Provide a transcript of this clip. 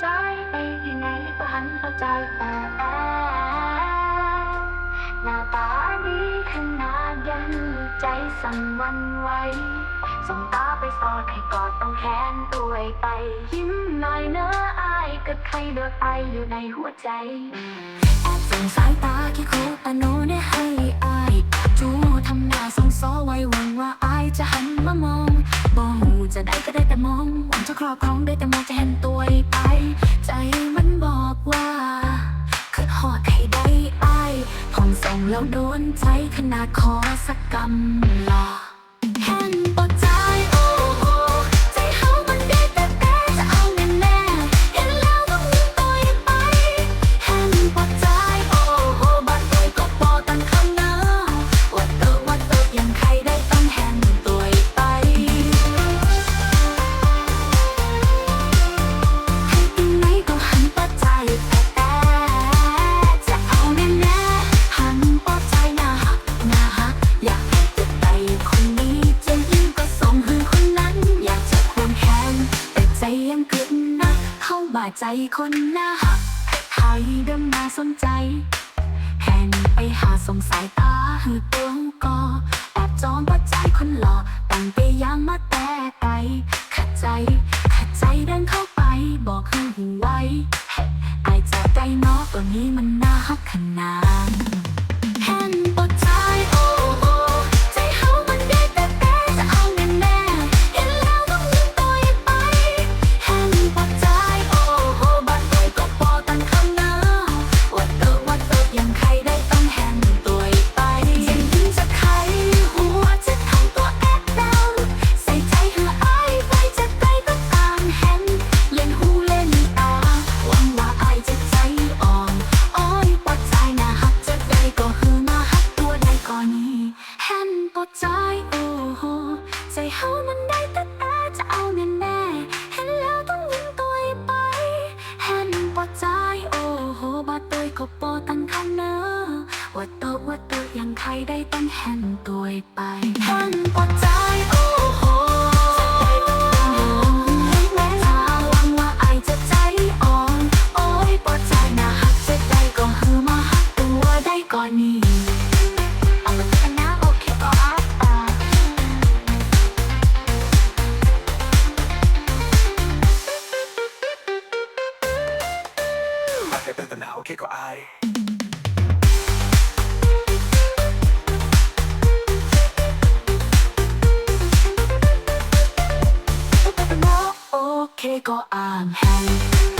ใจไปที่ไงก็หันเอาใจแต่หน้าตาดีขนาดยังใจสั่นวันไหวส่งตาไปสอดให้กอดต้องแขนตัวไป ยิ้มหน่อยเนอะอายกับใครเลือกไปอยู่ในหัวใจแอบส่งสายตา จะได้ก็ได้แต่มองหวังจะครอบครองได้แต่มองจะเห็นตัวไป ใจมันบอกว่าคือหอดให้ได้อายพองส่งแล้วโดนใจขนาดขอสักกำลอ ใจยังกึ่งนะเข้าบาดใจคนหน้าฮักไทยเดิมมาสนใจ แห่งไปหาสงสายตาหือตัวก็แอบจองปัจจัยคนหล่อตั้งไปยามมาแต่ไกลขัดใจขัดใจเดินเข้าไปบอกคือหูไว้ไอายจะได้เนอกตัวนี้มันน่าฮักขนาดแห่ง ปัจจัยโอ้โหใจเฮามันได้แต่แต่จะเอาแน่แน่เห็นแล้วต้องยิ้มตัวไปแห่งปัจจัยโอ้โหบาเตยก็ปอตันข้างเนอว่าโตว่าโตยังใครได้ต้องแห่งตัวไปแห่งปัจจัย เป็นตะหาโอเคก็อายโอเคก็อ่างแห่ง